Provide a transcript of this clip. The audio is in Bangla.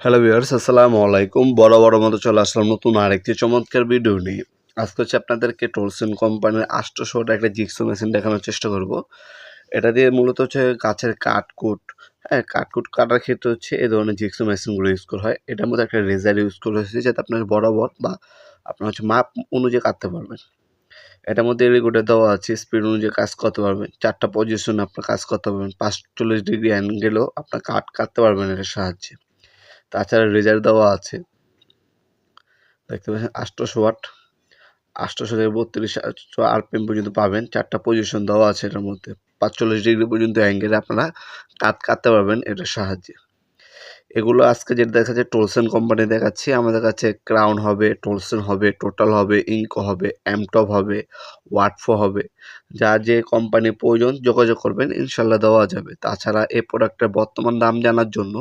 হ্যালো ভিউয়ার্স আসসালামু আলাইকুম বড় বড় মতো চলে আসলাম নতুন আরেকটি চমৎকার ভিডিও নিয়ে। আজকে হচ্ছে আপনাদেরকে টোলসেন কোম্পানির আষ্টশোটা একটা জিক্সো মেশিন দেখানোর চেষ্টা করব। এটা দিয়ে মূলত হচ্ছে গাছের কাঠকুট হ্যাঁ কাঠকুট কাটার ক্ষেত্রে হচ্ছে এই ধরনের জিক্সো মেশিনগুলো ইউজ করা হয়। এটার মধ্যে একটা রেজার ইউজ করা হয়েছে যাতে আপনার বরাবর বা আপনার হচ্ছে মাপ অনুযায়ী কাটতে পারবেন। এটার মধ্যে রেগুলেটর দেওয়া আছে স্পিড অনুযায়ী কাজ করতে পারবেন। চারটা পজিশনে আপনার কাজ করতে পারবেন। পাঁচচল্লিশ ডিগ্রি অ্যাঙ্গেলও আপনার কাট কাটতে পারবেন এটার সাহায্যে। তাছাড়া রেজাল্ট দেওয়া আছে। দেখতে পাচ্ছেন আষ্টশো ওয়াট। আষ্টশো থেকে বত্রিশ আরপিএম পর্যন্ত পাবেন। চারটা পজিশন দেওয়া আছে এটার মধ্যে। পাঁচচল্লিশ ডিগ্রি পর্যন্ত অ্যাঙ্গেলে আপনারা কাট কাটতে পারবেন এটার সাহায্যে। এগুলো আজকে যেটা দেখাচ্ছে টোলসেন কোম্পানি দেখাচ্ছি। আমাদের কাছে ক্রাউন হবে টোলসেন হবে টোটাল হবে ইঙ্কো হবে এমটপ হবে ওয়াটফো হবে। যা যে কোম্পানির প্রয়োজন, যোগাযোগ করবেন। ইনশাল্লাহ দেওয়া যাবে। তাছাড়া এই প্রোডাক্টের বর্তমান দাম জানার জন্য